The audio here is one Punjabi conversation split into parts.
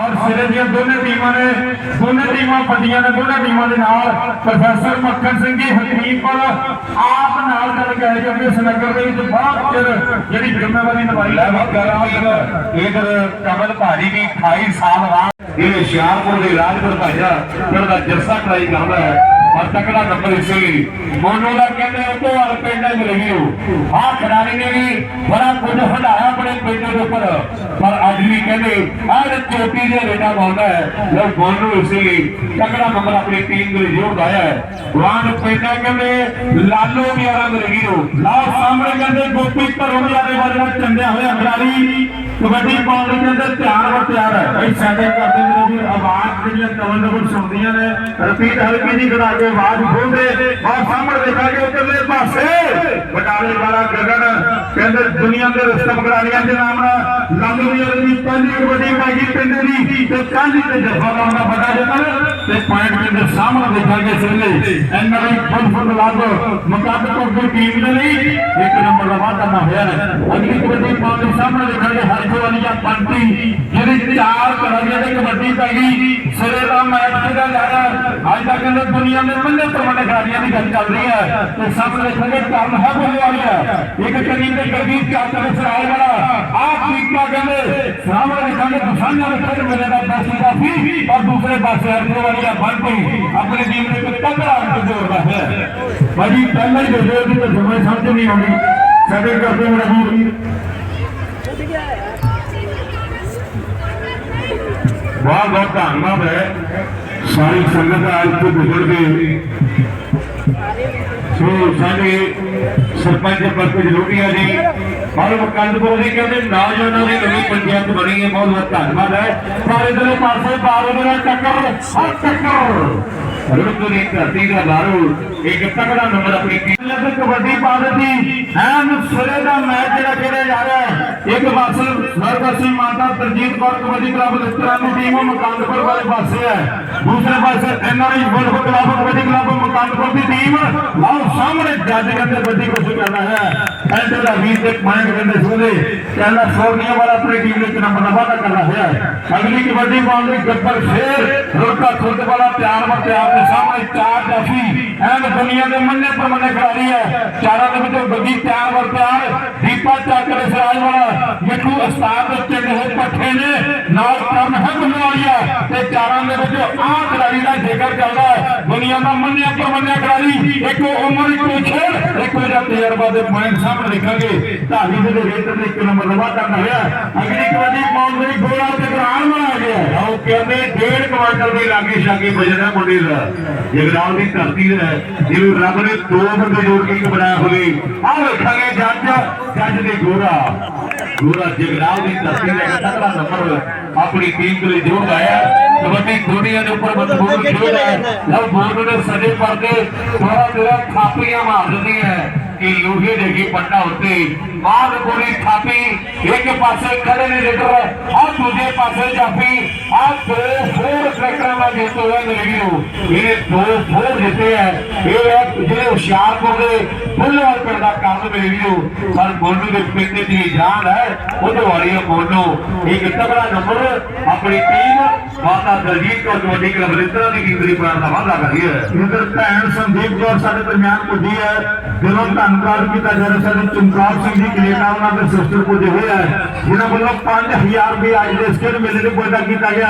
ਔਰ ਸਿਰੇ ਦੀਆਂ ਦੋਨੇ ਟੀਮਾਂ ਨੇ ਦੋਨੇ ਟੀਮਾਂ ਵੱਡੀਆਂ ਨੇ ਦੋਨੇ ਟੀਮਾਂ ਦੇ ਨਾਲ ਪ੍ਰੋਫੈਸਰ ਮੱਖਣ ਸਿੰਘ ਜੀ ਹਕੀਮਪੁਰ ਆਪ ਨਾਲ ਚੱਲ ਕੇ ਆਏ ਕਿਉਂਕਿ ਇਸ ਨਗਰ ਦੇ ਵਿੱਚ ਬਹੁਤ ਚਿਰ ਜਿਹੜੀ ਜ਼ਿੰਮੇਵਾਰੀ ਨਿਭਾਈ ਲੈ ਕਰਾਂ ਇਧਰ ਕਮਲ ਭਾਜੀ ਵੀ 28 ਸਾਲ ਬਾਅਦ ਇਹ ਹੁਸ਼ਿਆਰਪੁਰ ਦੇ ਰਾਜਪੁਰ ਭਾਜਾ ਜਿਹੜਾ ਜਰਸਾ ਟਰਾਈ ਕਰਦਾ ਹੈ। ਔਰ ਤਕੜਾ ਨੰਬਰ ਇਸ ਲਈ। ਮੋਨੋ ਦਾ ਕਹਿੰਦੇ ਉਹ ਤੋਂ ਹਰ ਪਿੰਡ ਚ ਰਹੀ ਹੋ ਆਹ ਖਿਡਾਰੀ ਨੇ ਵੀ ਬੜਾ ਕੁਝ ਹਟਾਇਆ ਆਪਣੇ ਪਿੰਡ ਦੇ ਉੱਪਰ। ਪਰ ਅੱਜ ਵੀ ਕਹਿੰਦੇ, ਆਹ ਚੋਟੀ ਦੇ ਰੇਟਾ ਪਾਉਂਦਾ ਹੈ ਲੋ ਮੋਨੋ ਇਸ ਲਈ ਤਕੜਾ ਨੰਬਰ ਆਪਣੀ ਟੀਮ ਦੇ ਲਈ ਜੋੜਦਾ ਹੈ। ਵਾਨ ਪਿੰਡਾ ਕਹਿੰਦੇ, ਲਾਲੋ ਵੀ ਰਹੀ ਹੋ ਲਾਓ ਸਾਹਮਣੇ ਕਹਿੰਦੇ, ਗੋਪੀ ਧਰਮਿਆ ਦੇ ਬਾਰੇ ਨਾਲ ਚੰਦਿਆ ਹੋਇਆ ਖਿਡਾਰੀ। ਕਬੱਡੀ ਪਾਉਣ ਦੇ ਅੰਦਰ ਧਿਆਨ ਵਰ ਤਿਆਰ ਹੈ। ਭਾਈ ਸੈਟਿੰਗ ਕਰਦੇ ਨੇ ਆਵਾਜ਼ ਜਿਹੜੀਆਂ ਕਵਨ ਨੰਬਰ ਸੁਣਦੀਆਂ ਨੇ, ਰਿਪੀਟ ਹਲਕੀ ਜੀ ਖੜਾ ਕੇ ਆਵਾਜ਼ ਖੋਲਦੇ ਔਰ ਸਾਹਮਣੇ ਦੇਖਾਂਗੇ ਉਧਰਲੇ ਪਾਸੇ। ਬਟਾਲੇ ਵਾਲਾ ਗਗਨ ਕਹਿੰਦੇ ਦੁਨੀਆ ਦੇ ਰਸਮ ਖਿਡਾਰੀਆਂ ਦੇ ਨਾਮ ਨਾਲ ਲੰਗਵੀਰ ਦੀ ਪਹਿਲੀ ਕਬੱਡੀ ਪਾਈ ਪਿੰਡ ਦੀ। ਤੇ ਕਾਲੀ ਤੇ ਜਫਾ ਲਾਉਣ ਦਾ ਪਤਾ ਜੇਕਰ ਤੇ ਪੁਆਇੰਟ ਕਹਿੰਦੇ ਸਾਹਮਣੇ ਦੇਖਾਂਗੇ ਸਿਰਲੇ ਐਨਆਰਆਈ ਫੁੱਲ ਫੁੱਲ ਲੱਗ ਮੁਕਾਬਲਪੁਰ ਦੀ ਟੀਮ ਦੇ ਲਈ ਇੱਕ ਨੰਬਰ ਦਾ ਵਾਅਦਾ ਨਾ ਹੋਇਆ ਹੈ ਅਗਲੀ ਕਬੱਡੀ ਪਾਉਣ ਦੇ ਸਾਹਮਣੇ ਦੇਖਾਂਗੇ ਹਰਜੋ ਵਾਲੀਆ ਪੰਟੀ ਜਿਹੜੀ ਚਾਰ ਕਰਾਂਗੇ ਤੇ ਕਬੱਡੀ ਪੈ ਗਈ, ਸਿਰੇ ਦਾ ਮੈਚ ਖੇਡਿਆ ਜਾ ਰਿਹਾ, ਅੱਜ ਤੱਕ ਕਹਿੰਦੇ ਦੁਨੀਆ ਦੇ ਮੰਨੇ ਪ੍ਰਮੰਡ ਖਿਡਾਰੀਆਂ ਦੀ ਗੱਲ ਚੱਲ ਰਹੀ ਹੈ ਤੇ ਸਾਹਮਣੇ ਦੇਖਾਂਗੇ ਕੰਮ ਹੈ ਬੋਲੇ ਵਾਲੀਆ ਇੱਕ ਕਰੀਮ ਤੇ ਗਰਦੀਪ ਚਾਚਾ ਸਰਾਏ ਵਾਲਾ ਆਹ ਕੀਪਾ ਕਹਿੰਦੇ ਸਾਹਮਣੇ ਦੇਖਾਂਗੇ ਦੁਸਾਨਾ ਦੇ ਖੇਡ ਮੇਰੇ ਦਾ ਬੈਸੀ ਕਾਫੀ ਔਰ ਦੂਸਰੇ ਪਾਸੇ ਹਰਜੋ ਵਾਲੀਆ ਪੰਟੀ ਆਪਣੀ ਟੀਮ ਦੇ ਇੱਕ ਤਕੜਾ ਅੰਕ ਜੋੜਦਾ ਹੈ ਭਾਜੀ ਪਹਿਲਾਂ ਹੀ ਦੱਸੋ ਕਿ ਤਾਂ ਸਮਝ ਸਮਝ ਨਹੀਂ ਆਉਂਦੀ ਸਾਡੇ ਕਰਦੇ ਮੇਰਾ ਵੀਰ ਬਹੁਤ ਬਹੁਤ ਧੰਨਵਾਦ ਹੈ ਸਾਰੀ ਸੰਗਤ ਅੱਜ ਤੋਂ ਗੁਜ਼ਰ ਗਏ ਸੋ ਸਾਡੇ ਸਰਪੰਚ ਪਰਪਜ ਲੋਟੀਆ ਜੀ ਔਰ ਮਕੰਦਪੁਰ ਜੀ ਕਹਿੰਦੇ ਨੌਜਵਾਨਾਂ ਦੀ ਨਵੀਂ ਪੰਚਾਇਤ ਬਣੀ ਹੈ, ਬਹੁਤ ਬਹੁਤ ਧੰਨਵਾਦ ਹੈ। ਪਰ ਇਧਰਲੇ ਪਾਸੇ ਬਾਰੋ ਦੇ ਨਾਲ ਟੱਕਰ ਹਰ ਟੱਕਰ। ਰੁੱਤ ਦੀ ਧਰਤੀ ਦਾ ਬਾਰੂ ਇੱਕ ਤਕੜਾ ਨੰਬਰ ਆਪਣੀ ਟੀਮ ਨੇ ਕਬੱਡੀ ਪਾ ਦਿੱਤੀ। ਐਨ ਸਿਰੇ ਦਾ ਮੈਚ ਜਿਹੜਾ ਖੇਡਿਆ ਜਾ ਰਿਹਾ ਹੈ। ਇੱਕ ਪਾਸੇ ਸਰਵਸੀ ਮਾਤਾ ਤਰਜੀਤ ਕੌਰ ਕਬੱਡੀ ਕਲੱਬ ਲਿਸਟਰਾਂ ਦੀ ਟੀਮ ਮਕਾਨਪੁਰ ਵਾਲੇ ਪਾਸੇ ਹੈ। ਦੂਸਰੇ ਪਾਸੇ NRI football club kabaddi club Makandpur ਦੀ ਟੀਮ ਲਓ ਸਾਹਮਣੇ ਜੱਜ ਕਹਿੰਦੇ ਵੱਡੀ ਕੋਸ਼ਿਸ਼ ਕਰਨਾ ਹੈ। ਐਂਟਰ ਦਾ 20 ਤੇ ਪੁਆਇੰਟ ਕਹਿੰਦੇ ਸੋਲੇ ਕਹਿੰਦਾ ਸੋਨੀਆ ਵਾਲਾ ਆਪਣੀ ਟੀਮ ਦੇ ਨੰਬਰ ਦਾ ਵਾਅਦਾ ਕਰਨਾ ਹੋਇਆ ਹੈ। ਅਗਲੀ ਕਬੱਡੀ ਪਾਉਣ ਲਈ ਗੱਬਰ ਸ਼ੇਰ ਰੋਟਾ ਖੁੱਦ ਵਾਲਾ ਪਿਆਰ ਵਰ ਪਿਆਰ ਦੇ ਸਾਹਮਣੇ ਚਾਰ ਜਾਫੀ ਐਨ ਦੁਨੀਆ ਦੇ ਮੰਨੇ ਪਰਮੰਨੇ ਖਿਡਾਰੀ ਹੈ। ਚਾਰਾਂ ਦੇ ਵਿੱਚੋਂ ਗੱਡੀ ਪਿਆਰ ਵਰ ਪਿਆਰ ਦੀਪਾ ਚੱਕਰ ਸਰਾਜ ਵਾਲਾ, ਮਿੱਠੂ ਉਸਤਾਦ ਦੇ ਚਿੰਨ ਪੱਠੇ ਨੇ, ਨਾਲ ਕਰਨ ਹੈ ਬੁਲਾਰੀਆ ਤੇ ਚਾਰਾਂ ਦੇ ਵਿੱਚ ਆਹ ਖਿਡਾਰੀ ਦਾ ਜ਼ਿਕਰ ਚੱਲਦਾ ਹੈ, ਦੁਨੀਆ ਦਾ ਮੰਨਿਆ ਪਰਮੰਨਿਆ ਖਿਡਾਰੀ, ਇੱਕ ਉਮਰ, ਇੱਕੋ ਖੇਡ ਇੱਕ ਵਜਾ ਤਜਰਬਾ ਦੇ ਪੁਆਇੰਟ ਸਾਹਮਣੇ ਦੇਖਾਂਗੇ। ਢਾਲੀ ਦੇ ਰੇਟ ਤੇ ਇੱਕ ਨੰਬਰ ਦਾ ਵਾਅਦਾ ਹੋਇਆ ਅਗਲੀ ਕਬੱਡੀ ਪਾਉਣ ਲਈ ਗੋਲਾ ਤੇ ਬਣਾ ਗਿਆ। ਉਹ ਕਹਿੰਦੇ ਡੇਢ ਕੁਆਂਟਲ ਦੇ ਲਾਗੇ ਛਾਗੇ ਵਜਨ ਹੈ ਮੁੰਡੇ ਦਾ। ਜਗਰਾਉਂ ਦੀ ਧਰਤੀ ਹੈ ਜਿਵੇਂ ਰੱਬ ਨੇ ਦੋ ਬੰਦੇ ਜੋੜ ਕੇ ਇੱਕ ਬਣਾਇਆ ਹੋਵੇ। ਆਹ ਵੇਖਾਂਗੇ ਜੱਜ ਜੱਜ ਦੇ ਗੋਰਾ। ਗੋਰਾ ਜਗਰਾਉਂ ਦੀ ਧਰਤੀ ਦਾ ਤਕੜਾ ਨੰਬਰ ਆਪਣੀ ਟੀਮ ਦੇ ਲਈ ਜੋੜ ਆਇਆ ਕਬੱਡੀ ਦੁਨੀਆ ਦੇ ਉੱਪਰ ਮਜ਼ਬੂਤ ਖੇਡ ਹੈ। ਲਓ ਬੋਰਡ ਦੇ ਸਜੇ ਪਰਦੇ ਥੋੜਾ ਜਿਹੜਾ ਥਾਪੀਆਂ ਮਾਰ ਦਿੰਦੀ ਹੈ। ਕਿ ਲੋਹੇ ਦੇ ਕੀ ਪੱਟਾ ਉੱਤੇ ਬਾਦ ਗੋਲੀ ਥਾਪੀ, ਇੱਕ ਪਾਸੇ ਖੜੇ ਨੇ ਲੀਡਰ ਆ ਦੂਜੇ ਪਾਸੇ ਜਾਫੀ ਆ ਦੋ ਫੋਰ ਟਰੈਕਟਰਾਂ ਦਾ ਜਿੱਤ ਹੋਇਆ ਨਿਰਗਿਓ ਇਹ ਦੋ ਫੋਰ ਜਿੱਤੇ ਹੈ। ਇਹ ਹੈ ਜਿਹੜੇ ਹੁਸ਼ਿਆਰਪੁਰ ਦੇ ਬੁੱਲਵਾਲ ਪਿੰਡ ਦਾ ਕੰਮ ਨਿਰਗਿਓ ਪਰ ਮੋਨੂ ਦੇ ਪਿੰਡ ਦੀ ਜਾਨ ਹੈ ਉਹਦੇ ਵਾਲੀ ਮੋਨੂ ਇੱਕ ਤਗੜਾ ਨੰਬਰ ਆਪਣੀ ਟੀਮ ਮਾਤਾ ਦਲਜੀਤ ਕੌਰ ਕਬੱਡੀ ਕਲੱਬ ਰਿਸ਼ਤਰਾ ਦੀ ਕੀਮਤੀ ਬਣਾਉਣ ਦਾ ਵਾਅਦਾ ਕਰ ਰਹੀ ਹੈ। ਇਧਰ ਭੈਣ ਸੰਦੀਪ ਕੌਰ ਸਾਡੇ ਦਰਮਿਆਨ ਪੁੱਜੀ ਹੈ। ਦਿਲੋਂ ਧੰਨਵਾਦ ਕੀਤਾ ਜਾ ਰਿਹਾ ਸਾਡੇ ਚਮਕੌਰ ਸਿੰਘ ਜੀ, ਕੈਨੇਡਾ ਉਹਨਾਂ ਦੇ ਸਿਸਟਰ ਪੁੱਜੇ ਹੋਏ ਹੈ। ਜਿਨ੍ਹਾਂ ਵੱਲੋਂ 5000 ਰੁਪਏ ਅੱਜ ਦੇ ਸਕੇਲ ਮੇਲੇ ਨੂੰ ਪੁੱਜਾ ਕੀਤਾ ਗਿਆ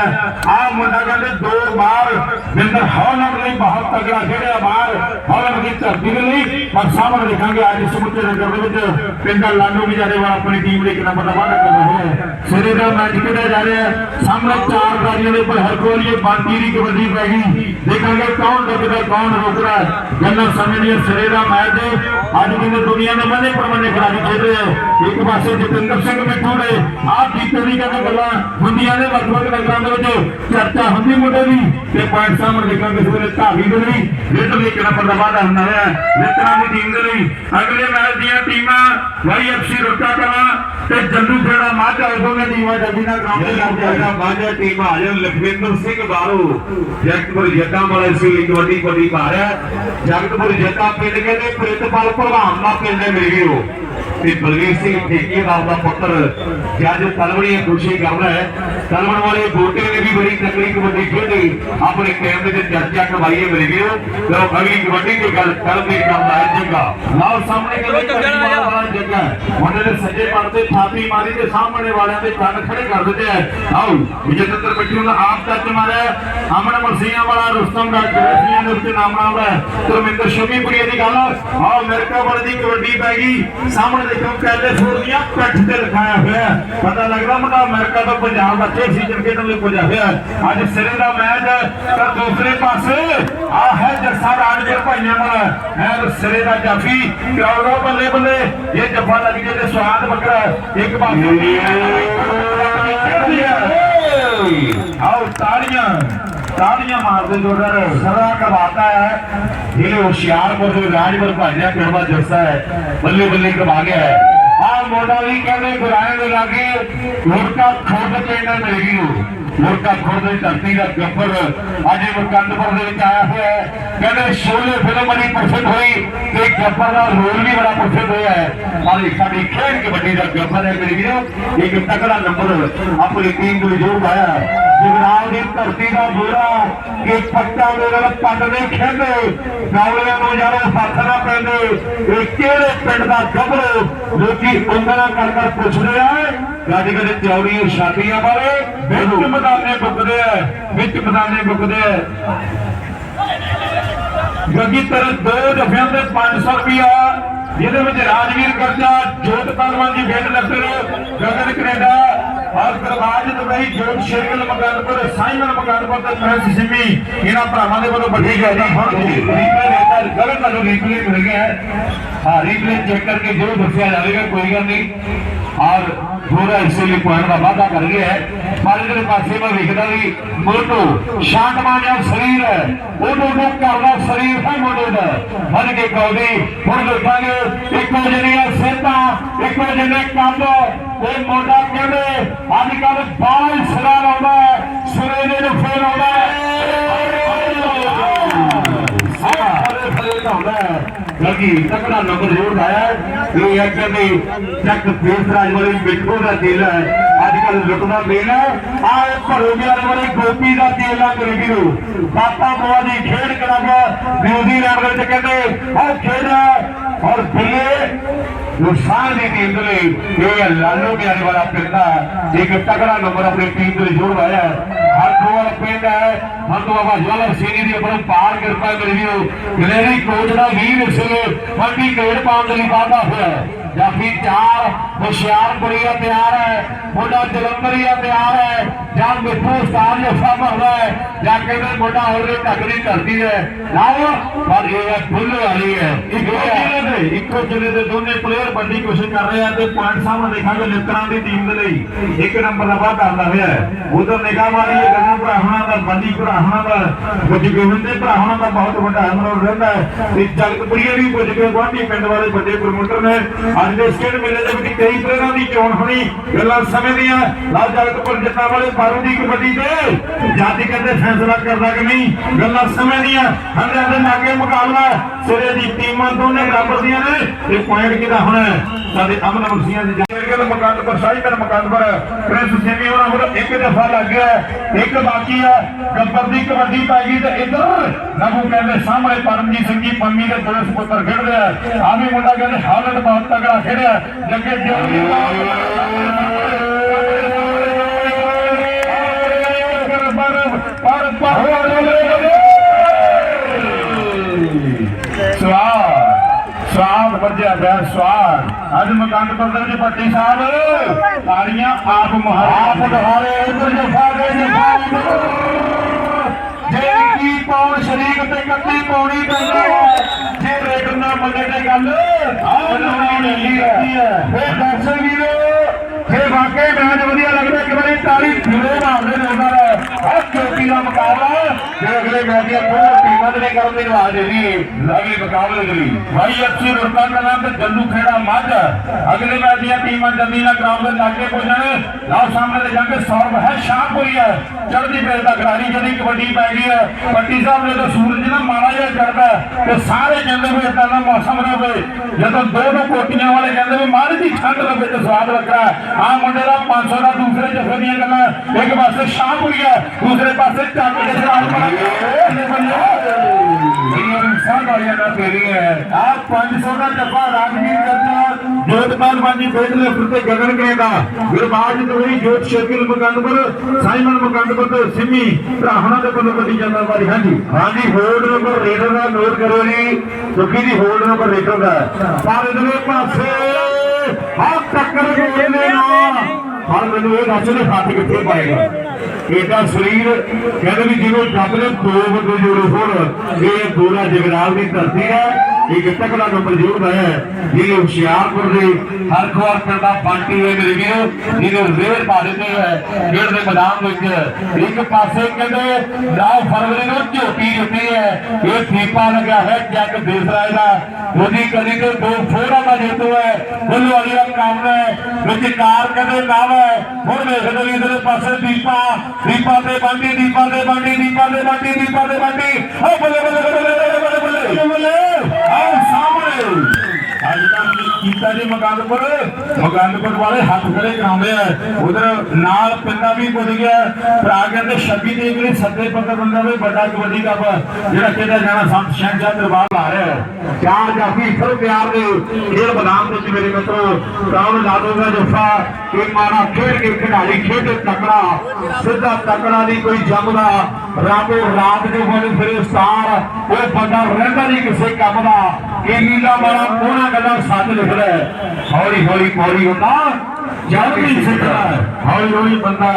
ਆ ਮੁੰਡਾ ਕਹਿੰਦੇ ਦੋ ਵਾਰ ਜਿੰਦਰ ਹੌਲੈਂਡ ਲਈ ਬਹੁਤ ਤਗੜਾ ਖੇਡਿਆ ਬਾਹਰ ਹੌਲੈਂਡ ਦੀ ਧਰਤੀ ਦੇ ਲਈ। ਪਰ ਸਾਹਮਣੇ ਦੇਖਾਂਗੇ ਅੱਜ ਸਮੁੱਚੇ ਨਗਰ ਦੇ ਵਿੱਚ ਪਿੰਡਾ ਲਾਡੂ ਵੀ ਜਾਰੇ ਵਾਲਾ ਆਪਣੀ ਟੀਮ ਲਈ ਇੱਕ ਨੰਬਰ ਦਾ ਵਾਅਦਾ ਕਰਦਾ ਹੋਇਆ ਸਿਰੇ ਦਾ ਮੈਚ ਖੇਡਿਆ ਜਾ ਰਿਹਾ ਹੈ। ਸਾਹਮਣੇ ਚਾਰ ਗਾੜੀਆਂ ਦੇ ਉੱਪਰ ਹਰ ਕੋਲੀਏ ਬਾਂਟੀ ਦੀ ਕਬੱਡੀ ਪੈ ਗਈ। ਦੇਖਾਂਗੇ ਕੌਣ ਰੁਕਦਾ ਕੌਣ ਰੁਕਦਾ। ਜੰਨਤ ਸਮੇਂ ਦੀ ਸਿਰੇ ਦਾ ਮੈਚ। ਹੈ ਅੱਜ ਕਹਿੰਦੇ ਦੁਨੀਆ ਦੇ ਮੰਨੇ ਪਰਮੰਨੇ ਖਿਡਾਰੀ ਖੇਡ ਰਹੇ ਆ। ਇੱਕ ਪਾਸੇ ਜਤਿੰਦਰ ਸਿੰਘ ਮਿੱਠੂ ਨੇ। ਆਹ ਜੀਤੇ ਦੀ ਕਹਿੰਦੇ ਗੱਲਾਂ ਹੁੰਦੀਆਂ ਨੇ ਵੱਖ ਵੱਖ ਨਗਰਾਂ ਦੇ ਵਿੱਚ। ਚਰਚਾ ਹੁੰਦੀ ਮੁੰਡੇ ਦੀ ਤੇ ਪੁਆਇੰਟ ਸਾਹਮਣੇ ਦੇਖਾਂਗੇ ਸਵੇਰੇ ਧਾਵੀ ਦੇ ਲਈ। ਰੇਡ ਲਈ ਕਿਹੜਾ ਨੰਬਰ ਦਾ ਵਾਅਦਾ ਹੁੰਦਾ ਹੈ ਲਿੱਤਰਾਂ ਦੀ ਟੀਮ ਦੇ ਲਈ। ਅਗਲੇ ਮੈਚ ਦੀਆਂ ਟੀਮਾਂ ਵਾਈਐਫਸੀ ਰੁੱਟਾ ਕਲਾਂ ਤੇ ਜੰਦੂ ਖੇੜਾ ਮਾਝਾ। ਦੋਵੇਂ ਟੀਮਾਂ ਜੱਦੀ ਨਾਲ ਲੱਗ ਜਿਹੜਾ ਜਾਏਗਾ ਮਾਝਾ ਟੀਮ ਹਾਜ਼ਰ ਲਖਵਿੰਦਰ ਸਿੰਘ ਬਾਰੂ ਜਗਤਪੁਰ ਜੱਟਾਂ ਵਾਲਾ ਲਈ ਕਬੱਡੀ ਕਬੱਡੀ ਪਾ ਰਿਹਾ ਜਗਤਪੁਰ ਜੱਟਾਂ ਪਿੰਡ ਕਹਿੰਦੇ ਪ੍ਰਿਤਪਾਲ ਪ੍ਰਧਾਨ ਦਾ ਪਿੰਡ ਹੈ ਮੇਰੇ ਵੀਰੋ। ਤੇ ਬਲਵੀਰ ਸਿੰਘ ਠੇਕੇਦਾਰ ਦਾ ਪੁੱਤਰ ਜੱਜ ਤਲਵੜੀ ਖੁਸ਼ੀ ਕਰ ਰਿਹਾ ਹੈ। ਤਲਵਣ ਵਾਲੇ ਬੂਟੇ ਨੇ ਵੀ ਤਕੜੀ ਕਬੱਡੀ ਖੇਡੀ। ਆਪਣੇ ਟਾਈਮ ਦੇ ਵਿੱਚ ਚਰਚਾ ਕਰਵਾਈਏ ਮੇਰੇ ਵੀਰੋ। ਲਓ ਅਗਲੀ ਕਬੱਡੀ ਦੀ ਗੱਲ ਕਰਨ ਦੀ ਕਰਦਾ ਹੈ ਜੱਗਾ ਲਓ ਸਾਹਮਣੇ ਕਹਿੰਦੇ ਜੱਗਾ ਉਹਨੇ ਦੇ ਸੱਜੇ ਤੇ ਥਾਪੀ ਮਾਰੀ ਤੇ ਸਾਹਮਣੇ ਵਾਲਿਆਂ ਦੇ ਕੰਨ ਖੜੇ ਕਰ ਦਿੱਤੇ ਹੈ। ਆਓ ਵਿਜੇਤਰ ਬੱਚੂ ਦਾ ਆਪ ਟੱਚ ਮਾਰਿਆ ਅਮਨ ਮਰਸੀਆਂ ਵਾਲਾ ਰੁਸਤਮ ਦਾ ਗ੍ਰੈਫੀਆਂ ਦੇ ਉੱਤੇ ਨਾਮ ਹੈ। ਧਰਮਿੰਦਰ ਸ਼ਮੀਪੁਰੀਏ ਦੀ ਗੱਲ ਆਓ ਅਮਰੀਕਾ ਵਾਲੇ ਦੀ ਕਬੱਡੀ ਪੈ ਗਈ। ਸਾਹਮਣੇ ਦੇਖੋ ਕੈਲੀਫੋਰਨੀਆ ਪਿੱਠ ਤੇ ਲਿਖਾਇਆ ਹੋਇਆ ਹੈ। ਪਤਾ ਲੱਗਦਾ ਮੁੰਡਾ ਅਮਰੀਕਾ ਤੋਂ ਪੰਜਾਬ ਦਾ ਛੇ ਸੀਜ਼ਨ ਖੇਡਣ ਲਈ ਪੁੱਜਾ ਹੋਇਆ ਹੈ। ਅੱਜ ਸਿਰੇ ਦਾ ਮੈਚ ਤਾਂ ਦੂਸਰੇ ਪਾਸੇ ਆ ਹੈ ਜੱਸਾ ਰਾਜਵੀਰ ਭਾਈਆਂ ਵਾਲਾ ਹੈ। ਸਿਰੇ ਦਾ ਜਾਫੀ। ਕਰਾਉਣਾ ਬੱਲੇ ਬੱਲੇ। ਇਹ ਜੱਫਾ ਲੱਗ ਜੇ ਤੇ ਸਵਾਦ ਬੱਕਰਾ ਇੱਕ ਪਾਸੇ ਆਓ ਤਾੜੀਆਂ ਤਾੜੀਆਂ ਮਾਰਦੇ ਜੋੜਰ ਸਦਾ ਕਰਵਾਤਾ ਹੈ। ਇਹ ਹੁਸ਼ਿਆਰਪੁਰ ਦੇ ਰਾਜਵਰ ਭਾਜਿਆ ਕਰਵਾ ਜੱਸਾ ਹੈ, ਬੱਲੇ ਬੱਲੇ ਕਮਾ ਗਿਆ ਹੈ। ਆ ਮੋਢਾ ਵੀ ਕਹਿੰਦੇ ਗੁਰਾਏ ਦੇ ਲਾਗੇ ਮੁਰਕਾ ਖੁਰਦ ਪਿੰਡ ਮਿਲ ਗਈ ਮੁਰਕਾ ਖੁਰਦ ਦੀ ਧਰਤੀ ਦਾ ਗੱਫਰ ਅੱਜ ਮੁਕੰਦਪੁਰ ਦੇ ਵਿੱਚ ਆਇਆ ਹੋਇਆ ਹੈ। ਕਹਿੰਦੇ ਸ਼ੋਲੇ ਫਿਲਮ ਬੜੀ ਪ੍ਰਸਿੱਧ ਹੋਈ ਤੇ ਗੱਫਰ ਦਾ ਰੋਲ ਵੀ ਬੜਾ ਪ੍ਰਸਿੱਧ ਹੋਇਆ ਹੈ। ਪਰ ਸਾਡੀ ਖੇਡ ਕਬੱਡੀ ਦਾ ਗੱਫਰ ਹੈ, ਮੇਰੇ ਵੀਰੋ। ਇੱਕ ਤਕੜਾ ਨੰਬਰ ਆਪਣੀ ਟੀਮ ਨੂੰ ਜ਼ਰੂਰ ਆਇਆ ਜਗਰਾਲ ਦੀ ਧਰਤੀ ਦਾ ਬੋਰਾ ਕਿ ਪੱਟਾ ਦੇ ਨਾਲ ਪੱਟ ਦੇ ਖੇਡੇ ਗੌਲਿਆਂ ਨੂੰ ਯਾਰੋ ਹੱਥ ਨਾ ਪੈਂਦੇ। ਇਹ ਕਿਹੜੇ ਪਿੰਡ ਦਾ ਗੱਭਰੂ ਲੋਕੀ ਉਂਗਲਾਂ ਕਰ ਕਰ ਪੁੱਛਦੇ ਆ ਗੱਜ ਕਦੇ ਚੌੜੀਆਂ ਛਾਤੀਆਂ ਵਾਲੇ ਵਿੱਚ ਮੈਦਾਨੇ ਬੁੱਕਦੇ ਆ ਵਿੱਚ ਮੈਦਾਨੇ ਬੁੱਕਦੇ ਆ। ਗੱਗੀ ਤੇਰੇ ਦੋ ਦਫਿਆਂ ਤੇ 500 ਰੁਪਿਆ ਜਿਹਦੇ ਵਿੱਚ ਰਾਜਵੀਰ ਕਰਜਾ ਜੋਤ ਪਹਿਲਵਾਨ ਦੀ ਵੇਟ ਲੱਗੇ ਗਗਨ ਕੈਨੇਡਾ ਔਰ ਪ੍ਰਭਾਜ ਦੁਬਈ ਜੋਤ ਸ਼ੇਰਗਲ ਮਕਾਨਪੁਰ, ਸਾਈਮਨ ਮਕਾਨਪੁਰ ਤੇ ਪ੍ਰਿੰਸ ਸਿੰਮੀ ਇਹਨਾਂ ਭਰਾਵਾਂ ਦੇ ਵੱਲੋਂ ਵੱਡੀ ਗੱਲ ਹੁਣ ਰੀਪਲੇ ਲੈਤਾ ਗਗਨ ਤੁਹਾਨੂੰ ਰੀਪਲੇ ਮਿਲ ਗਿਆ ਹੈ। ਹਾਂ ਰੀਪਲੇ ਚੈੱਕ ਕਰਕੇ ਜ਼ਰੂਰ ਦੱਸਿਆ ਜਾਵੇਗਾ, ਕੋਈ ਗੱਲ ਨਹੀਂ। ਔਰ ਥੋੜਾ ਇਸੇ ਲਈ ਪੁਆਇੰਟ ਦਾ ਵਾਅਦਾ ਕਰ ਗਿਆ ਹੈ। ਪਰ ਇਹਦੇ ਪਾਸੇ ਮੈਂ ਵੇਖਦਾ ਵੀ ਮੋਟੋ ਸ਼ਾਂਤਮਾ ਜਿਹਾ ਸਰੀਰ ਹੈ। ਉਹਨੂੰ ਨੂੰ ਕਰਦਾ ਸਰੀਰ ਹੈ ਮੋਟੋ ਦਾ। ਮਨ ਕੇ ਕੌਦੀ ਹੁਣ ਦੇਖਾਂਗੇ ਇੱਕੋ ਜਿਹੜੀਆਂ ਸਿਹਤਾਂ, ਇੱਕੋ ਜਿਹੇ ਕੰਮ ਉਹ ਮੋਢਾ ਕਹਿੰਦੇ ਅੱਜ ਕੱਲ ਬਾਲ ਸਿਰਾ ਲਾਉਂਦਾ ਸਿਰੇ ਦੇ ਨੂੰ ਫੇਰ ਆਉਂਦਾ ਸਾਰੇ ਫਰੇ ਲਾਉਂਦਾ ਲੱਗੀ ਤਕੜਾ ਨੰਬਰ ਜ਼ਰੂਰ ਆਇਆ ਇਹ ਅੱਗੇ ਦੀ ਚੱਕ ਫੇਸ ਰਾਜ ਵਾਲੀ ਬਿੱਟੂ ਦਾ ਦਿਲ ਹੈ। ਅੱਜ ਕੱਲ ਲੁੱਟਦਾ ਮੇਲ ਹੈ। ਆਏ ਭਰੋਗਿਆਰ ਵਾਲੀ ਗੋਪੀ ਦਾ ਦਿਲ ਹੈ ਮੇਰੇ ਵੀਰੋ ਬੋਆ ਦੀ ਖੇਡ ਕਰਾਂਗਾ ਨਿਊਜ਼ੀਲੈਂਡ ਵਿੱਚ ਕਹਿੰਦੇ ਉਹ ਖੇਡਿਆ ਔਰ ਦਿੱਲੇ ਨੁਕਸਾਨ ਦੀ ਟੀਮ ਦੇ ਲਈ ਇਹ ਲਾਲੋ ਬਿਆਰੇ ਵਾਲਾ ਪਿੰਡ ਦਾ ਇੱਕ ਤਕੜਾ ਨੰਬਰ ਆਪਣੀ ਟੀਮ ਦੇ ਲਈ ਜੋੜ ਆਇਆ ਹਰ ਕੋਲ ਪਿੰਡ ਹੈ। ਹੰਦੂ ਬਾਬਾ ਜਵਾਲਰ ਸੇਨੀ ਦੀ ਆਪਣਾ ਪਾਰ ਕਿਰਪਾ ਮੇਰੇ ਵੀਰੋ ਗਲੇਰੀ ਕੋਚ ਦਾ ਵੀਰ ਸਿੰਘ ਵੱਡੀ ਗੇੜ ਪਾਉਣ ਦੇ ਲਈ ਵਾਅਦਾ ਹੋਇਆ ਜਾਫੀ 4 होशियारपुरिया तैयार है मुंडा जलंधरिया तैयार है ਜਾਂ ਮਿੱਠੂ ਸਾਹਿਬ ਜਫਾ ਮਹਵਾ ਜਾਂ ਕਹਿੰਦੇ ਮੁੰਡਾ ਹੋਰੇ ਢੱਕਣੀ ਧਰਦੀ ਹੈ। ਲਾਓ, ਪਰ ਇਹ ਫੁੱਲ ਵਾਲੀ ਹੈ। ਇੱਕੋ ਜਿਲੇ ਦੇ, ਇੱਕੋ ਜਿਲੇ ਦੇ ਦੋਨੇ ਪਲੇਅਰ ਵੱਡੀ ਕੋਸ਼ਿਸ਼ ਕਰ ਰਹੇ ਆ ਤੇ ਪੁਆਇੰਟ ਸਾਹਮਣੇ ਦੇਖਾਂਗੇ ਲਿਫਟਰਾਂ ਦੀ ਟੀਮ ਦੇ ਲਈ। ਇੱਕ ਨੰਬਰ ਦਾ ਵਾਧਾ ਕਰਦਾ ਹੋਇਆ ਹੈ। ਉਧਰ ਨਿਗਾਹ ਮਾਰੀ ਇਹ ਗੰਨਾ ਭਰਾਹਣਾ ਦਾ ਬੰਦੀ ਭਰਾਹਣਾ ਦਾ। ਗੁੱਜ ਗੋਬਿੰਦ ਦੇ ਭਰਾਹਣਾ ਦਾ ਬਹੁਤ ਵੱਡਾ ਅਮਰੋਲ ਰਹਿੰਦਾ ਹੈ। ਤੇ ਜਗਤਪੁਰੀਏ ਵੀ ਗੁੱਜ ਕੇ ਗੁਆਂਢੀ ਪਿੰਡ ਵਾਲੇ ਵੱਡੇ ਪ੍ਰਮੋਟਰ ਨੇ। ਅੱਜ ਦੇ ਸਟੇਟ ਮੇਲੇ ਦੇ ਵਿੱਚ ਕਈ ਦੀ ਚੋਣ ਹੋਣੀ ਗੱਲਾਂ ਸਮੇਂ ਦੀਆਂ। ਲਾ ਜਗਤਪੁਰ ਜੱਟਾਂ ਵਾਲੇ ਬਾਰੂ ਦੀ ਕਬੱਡੀ ਤੇ ਜਾਤੀ ਕਹਿੰਦੇ ਫੈਸਲਾ ਕਰਦਾ ਕਿ ਨਹੀਂ? ਗੱਲਾਂ ਸਮੇਂ ਦੀਆਂ। ਹੰਡਿਆਂ ਦੇ ਨਾਕੇ ਮੁਕਾਬਲਾ। ਸਿਰੇ ਦੀ ਟੀਮਾਂ ਦੋਨੇ ਬਰਾਬਰ ਦੀਆਂ ਨੇ ਤੇ ਪੁਆਇੰਟ ਕਿਹਦਾ ਹੋਣਾ ਸਾਡੇ ਅਮਨ ਮਸੀਆਂ ਦੀ ਜਰਗਲ ਮਕਾਨਪੁਰ ਸਾਈਮਨ ਮਕਾਨਪੁਰ ਪ੍ਰਿੰਸ ਸੇਮੀ ਉਹਨਾਂ ਕੋਲ ਇੱਕ ਦਫਾ ਲੱਗ ਗਿਆ ਇੱਕ ਬਾਕੀ ਆ ਗੱਬਰ ਦੀ ਕਬੱਡੀ ਪੈ ਗਈ ਤੇ ਇੱਧਰ ਨਬੂ ਕਹਿੰਦੇ ਸਾਹਮਣੇ ਪਰਮਜੀਤ ਸਿੰਘ ਜੀ ਪੰਮੀ ਦੇ ਦੋ ਸੁਪੁੱਤਰ ਖੇਡਦੇ ਆ। ਆ ਮੁੰਡਾ ਕਹਿੰਦੇ ਹਾਲਤ ਬਹੁਤ ਤਗੜਾ ਖੇਡਿਆ। ਜੱਗੇ ਜੋਗੀ ਪਰ ਪਰ ਸਵਾਦ ਵੱਜਿਆ ਪਿਆ ਸਵਾਦ ਅੱਜ ਮਕੰਦ ਪੰਦਰ ਦੇ ਪੱਟੀ ਸਾਹਿਬ ਤਾੜੀਆਂ ਆਪ ਮਹਾਰਾਜ ਦੁਹਾਰੇ ਉਧਰ ਜਫਾ ਦੇ ਜਫਾ ਜੇ ਕੀ ਪਾਉਣ ਸ਼ਰੀਕ ਤੇ ਕੱਟੀ ਪਾਉਣੀ ਪੈਂਦੀ ਰੇਟ ਨਾ ਮੰਨੇ ਤੇ ਗੱਲ। ਆਹ ਲਾਉਣੀ ਨਹੀਂ ਹੈ। ਫੇਰ ਦੱਸ ਵੀਰੋ ਫੇਰ ਵਾਕਈ ਮੈਚ ਵਧੀਆ ਲੱਗਦਾ ਇੱਕ ਵਾਰੀ ਤਾੜੀ ਫਿਰੇ ਮਾਰਦੇ ਨੇ ਉਹਨਾਂ ਦਾ। ਆਹ ਚੋਟੀ ਦਾ ਮੁਕਾਬਲਾ ਤੇ ਅਗਲੇ ਮੈਚ ਦੀਆਂ ਦੋਨੋਂ ਟੀਮਾਂ ਦੇ ਕਰਨ ਦੀ ਨਵਾਜ਼ ਦੇ ਲਈ ਅਗਲੇ ਮੁਕਾਬਲੇ ਦੇ ਲਈ ਭਾਈ ਅੱਛੀ ਰੁਰਤਾ ਕਲਾਂ ਤੇ ਜੰਦੂ ਖੇੜਾ ਮੱਝ ਅਗਲੇ ਮੈਚ ਦੀਆਂ ਟੀਮਾਂ ਜੰਦੀ ਨਾਲ ਗਰਾਊਂਡ ਦੇ ਲਾਗੇ ਪਹੁੰਚਣ ਲਓ ਸਾਹਮਣੇ ਦੇ ਜੰਗ ਸੌਰਵ ਹੈ ਸ਼ਾਹਪੁਰੀ ਹੈ ਚੜ੍ਹਦੀ ਪੇੜ ਦਾ ਖਿਡਾਰੀ ਜਿਹੜੀ ਕਬੱਡੀ ਪੈ ਗਈ ਹੈ ਪੱਟੀ ਸਾਹਿਬ ਨੇ ਤਾਂ ਸੂਰਜ ਨਾ ਮਾੜਾ ਜਿਹਾ ਚੜਦਾ ਤੇ ਸਾਰੇ ਕਹਿੰਦੇ ਵੀ ਇਦਾਂ ਦਾ ਮੌਸਮ ਰਹੇ ਜਦੋਂ ਦੋ ਦੋ ਕੋਟੀਆਂ ਵਾਲੇ ਕਹਿੰਦੇ ਵੀ ਮਾੜੀ ਦੀ ਠੰਡ ਲੱਗੇ ਤੇ ਸਵਾਦ ਵੱਖਰਾ ਆ ਮੁੰਡੇ ਦਾ 500 ਦਾ ਦੂਸਰੇ ਜਫੇ ਦੀਆਂ ਗੱਲਾਂ ਇੱਕ ਪਾਸੇ ਸ਼ਾਹਪੁਰੀ ਹੈ ਦੂਸਰੇ ਪਾਸੇ ਚੱਕ ਦੇ ਸਵਾਲ ਸਾਹ ਵਾਲਿਆਂ ਦਾ ਫੇਰੀ ਹੈ। ਆ 500 ਦਾ ਜੱਫਾ ਰਾਜਵੀਰ ਕਰਦਾ। ਜੋਤਪਾਲ ਬਾਜੀ ਬੇਟ ਲੈਫਟ ਤੇ ਗਗਨ ਕੇਂਦਾ ਗੁਰਬਾਜ ਤੋੜੀ ਜੋਤ ਸ਼ੇਕਿਲ ਮਕੰਦਪੁਰ ਸਾਈਮਨ ਮਕੰਦਪੁਰ ਤੇ ਸਿੰਮੀ ਭਰਾਹਣਾ ਦੇ ਕੋਲ ਕੱਢੀ ਜਾਂਦਾ ਵਾਰੀ ਹਾਂਜੀ। ਹਾਂਜੀ ਹੋਲਡ ਨੰਬਰ ਰੇਡਰ ਦਾ ਨੋਟ ਕਰੋ ਜੀ। ਸੁਖੀ ਦੀ ਹੋਲਡ ਨੰਬਰ ਰੇਡਰ ਦਾ। ਪਰ ਇਧਰਲੇ ਪਾਸੇ ਆ ਟੱਕਰ ਕੇ ਇਹਨੇ ਨਾ। ਹੁਣ ਮੈਨੂੰ ਇਹ ਦੱਸ ਦੇ ਹੱਥ ਕਿੱਥੇ ਪਾਏਗਾ। ਇਹਦਾ ਸਰੀਰ ਕਹਿੰਦੇ ਵੀ ਜਿਵੇਂ ਰੱਬ ਨੇ ਦੋ ਬੰਦੇ ਜੋੜੇ ਹੋਣ, ਇਹ ਗੋਰਾ ਜਗਰਾਲ ਦੀ ਧਰਤੀ ਹੈ। ਇੱਕ ਤਕੜਾ ਨੰਬਰ ਜੋੜਦਾ ਹੈ? ਜਿਹਨੇ ਹੁਸ਼ਿਆਰਪੁਰ ਦੇ ਹਰਖਵਾਰ ਪਿੰਡ ਦਾ ਬਾਂਟੀ ਹੋਏ ਮੇਰੇ ਵੀਰੋ ਜਿਹਨੇ ਰੇਰ ਪਾ ਦਿੱਤੇ ਹੈ। ਖੇਡ ਦੇ ਮੈਦਾਨ ਵਿੱਚ ਇੱਕ ਪਾਸੇ ਕਹਿੰਦੇ 9 ਫਰਵਰੀ ਨੂੰ ਝੋਟੀ ਦਿੱਤੀ ਹੈ। ਇਹ ਠੀਪਾ ਲੱਗਾ ਹੈ, ਜੱਗ ਦੇਸਰਾਏ ਦਾ। ਉਹਦੀ ਕਦੀ ਤੇ ਦੋ ਫੋੜਾ ਦਾ ਜੇਤੂ ਹੈ। ਬੁੱਲੂ ਵਾਲੀ ਦਾ ਕੰਮ ਹੈ। ਵਿਚਕਾਰ ਕਹਿੰਦੇ ਨਾਮ ਹੈ। ਹੁਣ ਵੇਖਦੇ ਵੀ ਇਧਰ ਪਾਸੇ ਦੀਪਾ ਦੀਪਾ ਤੇ ਬਾਂਡੀ ਦੀਪਾ ਤੇ ਬਾਂਡੀ ਦੀਪਾ ਤੇ ਬਾਂਡੀ ਦੀਪਾ ਤੇ ਬਾਂਡੀ ਓ ਬੱਲੇ ਬੱਲੇ ਬੱਲੇ ਬੱਲੇ ਬੱਲੇ ਬੱਲੇ ਆਓ ਸਾਹਮਣੇ। ਅੱਜ ਤੱਕ ਕੀਤਾ ਜੀ ਮਗੰਦਪੁਰ ਮਗੰਦਪੁਰ ਵਾਲੇ ਹੱਥ ਖੜੇ ਕਰਾਉਂਦੇ ਆ। ਉਧਰ ਨਾਲ ਪਿੰਡਾ ਵੀ ਪੁੱਜ ਗਿਆ। ਭਰਾ ਕਹਿੰਦੇ 26 ਦੇ ਜਿਹੜੇ ਸੱਤੇ ਪੱਤਰ ਬੰਦਾ ਵੀ ਵੱਡਾ ਕਬੱਡੀ ਕੱਪ, ਜਿਹੜਾ ਖੇਡਿਆ ਜਾਣਾ ਸੰਤ ਸ਼ਹਿਜਾਦ ਦਰਬਾਰ ਲਾ ਰਿਹਾ ਹੈ। ਚਾਰ ਜਾਫੀ ਫਿਰ ਪਿਆਰ ਦੇ ਖੇਡ ਮੈਦਾਨ ਵਿੱਚ ਮੇਰੇ ਮਿੱਤਰੋ ਰਾਉਣ ਲਾਦੋ ਦਾ ਜੱਫਾ ਇਹ ਮਾਰਾ ਖੇਡ ਕੇ ਖਿਡਾਰੀ ਖੇਡ ਤਕੜਾ ਸਿੱਧਾ ਤਕੜਾ ਦੀ ਕੋਈ ਜੰਮਦਾ ਰਾਤੋਂ ਰਾਤ ਦੇ ਬੋਲ ਫਿਰ ਉਹ ਬੰਦਾ ਰਹਿੰਦਾ ਨਹੀਂ ਕਿਸੇ ਕੰਮ ਦਾ। ਇਹ ਨੀਲਾ ਵਾਲਾ ਕੋਣਾ ਗੱਲਾਂ ਸੱਚ ਲਿਖਦਾ ਹੈ। ਹੌਲੀ ਹੌਲੀ ਪੌੜੀ ਹੁੰਦਾ ਚੜ੍ਹ ਨਹੀਂ ਸਕਦਾ ਹੌਲੀ ਹੌਲੀ ਬੰਦਾ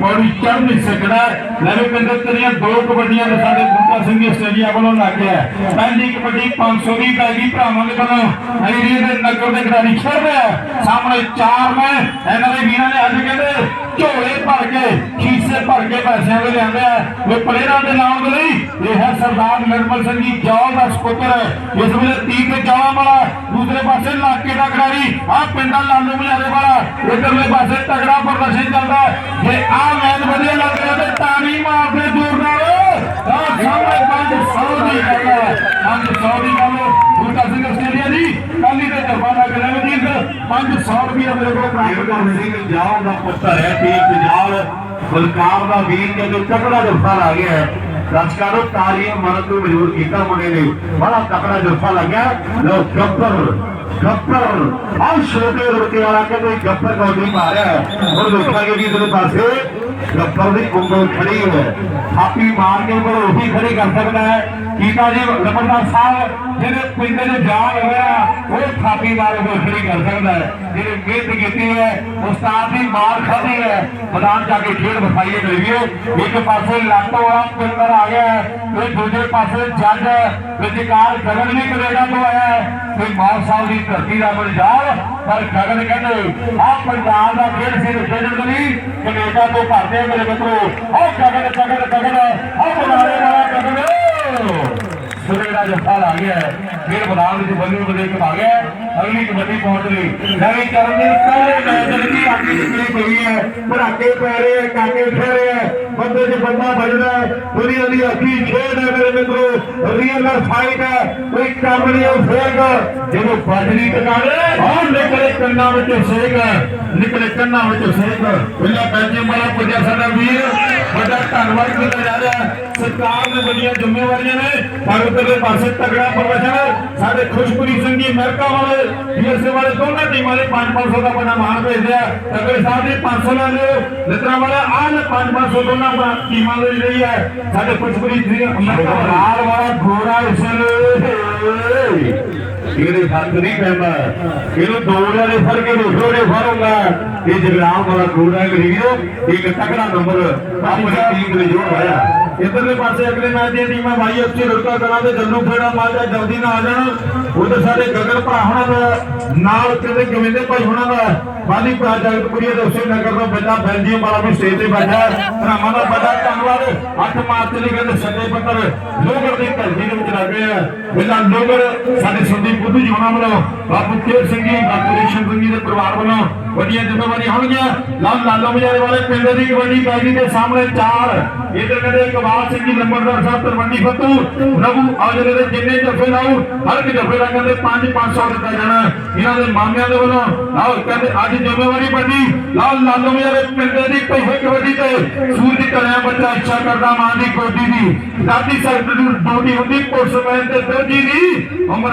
ਪੌੜੀ ਚੜ੍ਹ ਨਹੀਂ ਸਕਦਾ ਲੈਵੇ ਪਿੰਡ ਤੇਰੀਆਂ ਦੋ ਕਬੱਡੀਆਂ ਦੇ ਸਾਡੇ ਬੁੱਟਾ ਸਿੰਘ ਆਸਟ੍ਰੇਲੀਆ ਵੱਲੋਂ ਲੱਗ ਗਿਆ ਪਹਿਲੀ ਕਬੱਡੀ 500 ਦੀ ਪੈ ਗਈ ਭਰਾਵਾਂ ਦੇ ਵੱਲੋਂ। ਅਰੀਏ ਦੇ ਨਗਰ ਦੇ ਖਿਡਾਰੀ ਖੇਡ ਰਿਹਾ ਸਾਹਮਣੇ ਚਾਰ ਨੇ, ਇਹਨਾਂ ਦੇ ਵੀਰਾਂ ਨੇ ਅੱਜ ਕਹਿੰਦੇ ਝੋਲੇ ਭਰ ਕੇ ਖੀਸੇ ਭਰ ਕੇ ਪੈਸਿਆਂ ਦੇ ਲਿਆਂਦੇ ਆ। ਉਹ ਪਲੇਅਰਾਂ ਦੇ ਨਾਮ ਦੇ ਇਹ ਹੈ ਸਰਦਾਰ ਨਿਰਮਲ ਸਿੰਘ ਜੀ ਜੌਲ ਦਾ ਸੁਪੁੱਤਰ ਇਸ ਵੇਲੇ 30 ਤੇ ਜੌਲਾਂ ਵਾਲਾ ਦੂਸਰੇ ਪਾਸੇ ਲਾਕੇ ਦਾ ਖਿਡਾਰੀ ਆ ਪਿੰਡਾ ਲਾਲੂ ਮਜਾਰੇ ਵਾਲਾ ਇਧਰਲੇ ਪਾਸੇ ਤਗੜਾ ਪ੍ਰਦਰਸ਼ਨ ਚੱਲਦਾ ਜੇ ਆ ਮੈਚ ਵਧੀਆ ਲੱਗ ਰਿਹਾ ਤੇ ਤਾੜੀ ਮਾਰਦੇ ਦੂਰ ਨਾਲ। ਆ ਸਾਹਮਣੇ 500 ਦੀ ਗੱਲ ਹੈ। 500 ਦੀ ਗੱਲ ਬੂਟਾ ਸਿੰਘ ਆਸਟ੍ਰੇਲੀਆ ਦੀ। ਕੱਲੀ ਤੇ ਜਰਮਾਨਾ ਕਰਾਂਗੇ ਜੀ 500 ਰੁਪਏ ਮੇਰੇ ਕੋਲ ਪ੍ਰਾਪਤ ਕਰਨ ਸਿੰਘ ਜਾਓ ਦਾ ਪੁੱਤਰ ਹੈ, ਤੇ ਪੰਜਾਬ ਬਲਕਾਰ ਦਾ ਵੀਰ ਜਦੋਂ ਤਕੜਾ ਜੱਫਾ ਲਾ ਗਿਆ ਹੈ ਦਰਸ਼ਕਾਂ ਨੂੰ ਤਾਲੀਆਂ ਮਾਰਨ ਤੋਂ ਮਜਬੂਰ ਕੀਤਾ ਮੁੰਡੇ ਨੇ। ਬੜਾ ਤਕੜਾ ਜੱਫਾ ਲੱਗਿਆ। ਲੋ ਗੱਬਰ ਗੱਬਰ ਆਹ ਛੋਟੇ ਰੁਕੇ ਵਾਲਾ ਕਹਿੰਦੇ ਗੱਬਰ ਕੌਡੀ ਮਾਰਿਆ ਹੁਣ ਦੇਖਾਂਗੇ ਵੀ ਇਧਰ ਪਾਸੇ ਗੱਬਰ ਦੀ ਉਂਗਲ ਖੜੀ ਹੈ। ਥਾਪੀ ਮਾਰ ਕੇ ਪਰ ਉਹੀ ਖੜੀ ਕਰ ਸਕਦਾ ਹੈ। ਕੀਤਾ ਜੀ ਲੰਬੜਦਾਰ ਸਾਹਿਬ, ਜਿਹੜੇ ਪਿੰਡ ਦੇ ਜਾਨ ਹੋਇਆ ਉਹ ਥਾਪੀ ਮਾਰ ਕੇ ਖੜੀ ਕਰ ਸਕਦਾ ਹੈ। ਜਿਹੜੇ ਮਿਹਨਤ ਕੀਤੀ ਹੈ, ਉਸਤਾਦ ਦੀ ਮਾਰ ਖਾਧੀ ਹੈ। ਮੈਦਾਨ ਜਾ ਕੇ ਖੇਡ ਵਿਖਾਈਏ ਕਰੀਏ ਇੱਕ ਪਾਸੇ ਲਾਟੋ ਵਾਲਾ ਪਿੰਡਰ ਆ ਗਿਆ ਤੇ ਦੂਜੇ ਪਾਸੇ ਜੱਜ ਵਿਚਕਾਰ ਗਗਨ ਵੀ ਕੈਨੇਡਾ ਤੋਂ ਆਇਆ ਹੈ। ਤੇ ਮਾਨ ਸਾਹਿਬ ਦੀ ਧਰਤੀ ਦਾ ਪੰਜਾਬ, ਪਰ ਗਗਨ ਕਹਿੰਦੇ ਆ ਪੰਜਾਬ ਦਾ ਖੇਡ ਸੀ ਖੇਡਣ ਲਈ ਕੈਨੇਡਾ ਤੋਂ ਭਰਦੇ ਮੇਰੇ ਮਿੱਤਰੋ। ਆ ਗਗਨ ਗਗਨ ਗਗਨ ਆ ਬੁਲਾਰੇ ਵਾਲਾ ਗਗਨ। ਸੁਰੇ ਦਾ ਜੱਫਾ ਲਾ ਗਿਆ ਫਿਰ ਮੈਦਾਨ ਵਿੱਚ ਬੰਦੇ ਬੰਦੇ ਕਮਾ ਗਿਆ ਅਗਲੀ ਕਬੱਡੀ ਪਹੁੰਚ ਗਈ। ਨਵੀਂ ਕਰਨ ਦੇ ਪਹਿਲੇ ਮੈਚ ਦੀ ਆਖੀ ਨਿਕਲੀ ਪਈ ਹੈ। ਭੜਾਕੇ ਪੈ ਰਹੇ ਹੈ, ਕਾਕੇ ਖੇ ਰਹੇ ਹੈ। ਬੰਦੇ 'ਚ ਬੰਦਾ ਵੱਜਦਾ ਦੁਨੀਆ ਦੀ ਅੱਖੀ ਖੇਡ ਹੈ ਮੇਰੇ ਮਿੱਤਰੋ। ਰੀਅਲ ਫਾਈਟ ਹੈ। ਕੋਈ ਕੰਮ ਨਹੀਂ ਉਹ ਫੇਕ ਜਦੋਂ ਵੱਜਣੀ ਟਿਕਾਣੇ ਆਹ ਨਿਕਲੇ ਕੰਨਾਂ ਵਿੱਚੋਂ ਸੇਕ ਨਿਕਲੇ ਕੰਨਾਂ ਵਿੱਚੋਂ ਸੇਕ ਪਹਿਲਾਂ ਬੈਂਜਮ ਵਾਲਾ ਪੁੱਜਿਆ ਸਾਡਾ ਵੀਰ। ਵੱਡਾ ਧੰਨਵਾਦ ਕੀਤਾ ਜਾ ਰਿਹਾ ਸਰਕਾਰ ਨੇ ਵੱਡੀਆਂ ਜ਼ਿੰਮੇਵਾਰੀਆਂ ਨੇ। ਪਰ ਉਧਰਲੇ ਪਾਸੇ ਤਗੜਾ ਪ੍ਰਦਰਸ਼ਨ ਸਾਡੇ ਖੁਸ਼ਪੁਰੀ ਸਿੰਘ ਜੀ ਅਮਰੀਕਾ ਵਾਲੇ ਯੂਐਸਏ ਵਾਲੇ ਦੋਨਾਂ ਟੀਮਾਂ ਦੇ 5-500 ਦਾ ਬਣਾ ਮਾਨ ਭੇਜਦੇ ਤਗੜੇ ਸਾਹਿਬ ਦੇ 500 ਲੈ ਲਿਓ। ਲਿਤਰਾ ਵਾਲਾ ਆਹ 5-500 ਦੋਨਾਂ ਟੀਮਾਂ ਦੇ ਲਈ ਹੈ। ਸਾਡੇ ਖੁਸ਼ਪੁਰੀ ਸਿੰਘ ਅਮਰੀਕਾ ਲਾਲ ਵਾਲਾ ਘੋੜਾ ਇਸਲ। ਇਹਦੇ ਹੱਥ ਨਹੀਂ ਪੈਂਦਾ। ਇਹਨੂੰ ਦੋ ਵਾਲੇ ਫੜ ਕੇ ਦੇਖੋ ਨੇ ਇਹ ਜਗਰਾਮ ਵਾਲਾ ਘੋੜਾ ਗਰੀਬੋ। ਇੱਕ ਤਕੜਾ ਨੰਬਰ ਆਪਣੀ ਟੀਮ ਦੇ ਜੋੜ ਹੋਇਆ। ਇਧਰਲੇ ਪਾਸੇ ਅਗਲੇ ਮੈਚ ਦੀਆਂ ਟੀਮਾਂ ਵਾਈ ਐਫਸੀ ਰੁੜਕਾ ਕਲਾਂ ਦੇ ਜੰਨੂ ਖੇੜਾ ਮਾਜਾ ਜਲਦੀ ਨਾ ਆ ਜਾਣ। ਉਧਰ ਸਾਡੇ ਗਗਨ ਭਰਾ ਹੋਣਾ ਦਾ, ਨਾਲ ਕਿਤੇ ਗਵਿੰਦੇ ਭਾਈ ਹੋਣਾ ਦਾ ਬਾਦੀ ਭਰਾ ਜਗਤਪੁਰੀ ਦੇ ਉਸੇ ਨਗਰ ਦਾ ਬੱਚਾ ਬੈਲਜੀਅਮ ਵਾਲਾ ਵੀ ਸਟੇਜ ਤੇ ਬੈਠਾ ਭਰਾਵਾਂ ਦਾ ਬੜਾ ਧੰਨਵਾਦ। ਬਾਅਦ 8 ਮਾਰਚ ਲਈ ਕਹਿੰਦੇ ਸੱਦੇ ਪੱਤਰ ਲੋਗੜ ਦੀ ਧਰਤੀ ਦੇ ਵਿੱਚ ਲੱਗ ਰਹੇ ਪਹਿਲਾਂ ਲੋਗਰ ਸਾਡੇ ਸੰਦੀਪ ਬੁੱਧੂ ਜੀ ਹੋਣਾ ਵੱਲੋਂ, ਬਾਪੂ ਕੇਰ ਸਿੰਘ ਜੀ, ਬਾਪੂ ਰੇਸ਼ਮ ਸਿੰਘ ਜੀ ਦੇ ਪਰਿਵਾਰ ਵੱਲੋਂ ਵੱਡੀਆਂ ਜ਼ਿੰਮੇਵਾਰੀਆਂ ਹੋਣਗੀਆਂ। ਲਾਲ ਲਾਲੋ ਮਜਾਰੇ ਵਾਲੇ ਪਿੰਡ ਦੀ ਕਬੱਡੀ ਪੈਗੀ ਦੇ ਸਾਹਮਣੇ ਚਾਰ। ਇਧਰ ਕਹਿੰਦੇ ਇਕਬਾਲ ਸਿੰਘ ਜੀ, ਨੰਬਰਦਾਰ ਸਾਹਿਬ ਤਰਵੰਡੀ ਫੱਤੂ, ਰਘੂ ਆਜਰੇ ਦੇ ਜਿੰਨੇ ਜਫੇ ਲਾਉ ਹਰ ਇੱਕ ਜਫੇ ਦਾ ਕਹਿੰਦੇ 5 500 ਦਿੱਤਾ ਜਾਣਾ। ਇਹਨਾਂ ਦੇ ਮਾਮਿਆਂ ਦੇ ਵੱਲੋਂ ਆਓ ਕਹਿੰਦੇ ਅੱਜ ਜ਼ਿੰਮੇਵਾਰੀ ਵੱਡੀ ਲਾਲ ਲਾਲੋ ਮਜਾਰੇ ਪਿੰਡ ਦੀ ਪਹਿਲੇ ਕਬੱਡੀ ਤੇ ਸੂਰਜ ਕਰਿਆ ਬੱਚਾ ਇੱਛਾ ਕਰਦਾ ਮਾਂ ਦੀ ਗੋਦੀ ਦੀ। ਦਾਦੀ ਸਖਤ ਨੂੰ ਡਿਊਟੀ ਹੁੰਦੀ, ਪੁਲਿਸਮੈਨ ਤੇ ਦੋਜੀ ਦੀ। ਉਮਰ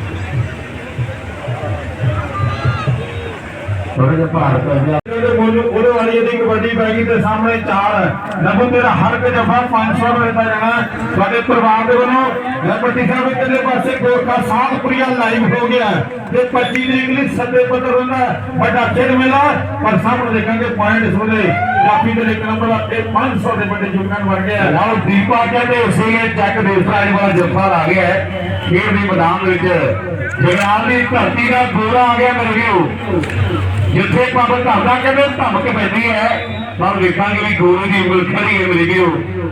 ਥੋੜਾ ਜਿਹਾ ਭਾਰ ਪੈ ਗਿਆ। ਉਹਦੇ ਮੁੱਲ ਉਹਦੇ ਵਾਲੀ ਦੀ ਕਬੱਡੀ ਪੈ ਗਈ ਤੇ ਸਾਹਮਣੇ ਚਾਰ। ਨਬੂ ਤੇਰਾ ਹਰ ਇੱਕ ਜਫਾ 500 ਰੁਪਏ ਦਾ ਜਾਣਾ। ਤੁਹਾਡੇ ਪਰਿਵਾਰ ਦੇ ਵੱਲੋਂ ਗੱਪਟੀ ਸਾਹਿਬ ਇੱਧਰਲੇ ਪਾਸੇ ਗੋਰਖਾ ਸਾਧਪੁਰੀਆ ਲਾਈਵ ਹੋ ਗਿਆ। ਤੇ 25 ਤਰੀਕ ਲਈ ਸੱਦੇ ਪੱਤਰ ਹੁੰਦਾ ਵੱਡਾ ਖੇਡ ਮੇਲਾ। ਪਰ ਸਾਹਮਣੇ ਦੇਖਾਂਗੇ ਪੁਆਇੰਟ ਸੋਲੇ ਕਾਫੀ ਦੇ ਇੱਕ ਨੰਬਰ ਤੇ 500 ਦੇ ਵੱਡੇ ਜੁਗਨ ਵਰ ਗਿਆ ਲਓ ਦੀਪਾ ਕਹਿੰਦੇ ਉਸੇ ਨੇ ਚੱਕ ਦੇਸਰਾਜ ਵਾਲਾ ਜੱਫਾ ਆ ਗਿਆ ਹੈ। ਖੇਡ ਦੇ ਮੈਦਾਨ ਵਿੱਚ। ਜਗਰਾਲ ਦੀ ਧਰਤੀ ਦਾ ਗੋਰਾ ਆ ਗਿਆ ਮੇਰੇ ਵੀਰੋ। ਜਿੱਥੇ ਪੰਬ ਧਰਦਾ ਕਹਿੰਦੇ ਧਮਕ ਪੈਂਦੀ ਹੈ, ਪਰ ਵੇਖਾਂਗੇ ਵੀ ਗੋਰੇ ਦੀ ਉਂਗਲ ਖੜੀ ਹੈ ਮੇਰੇ ਵੀਰੋ।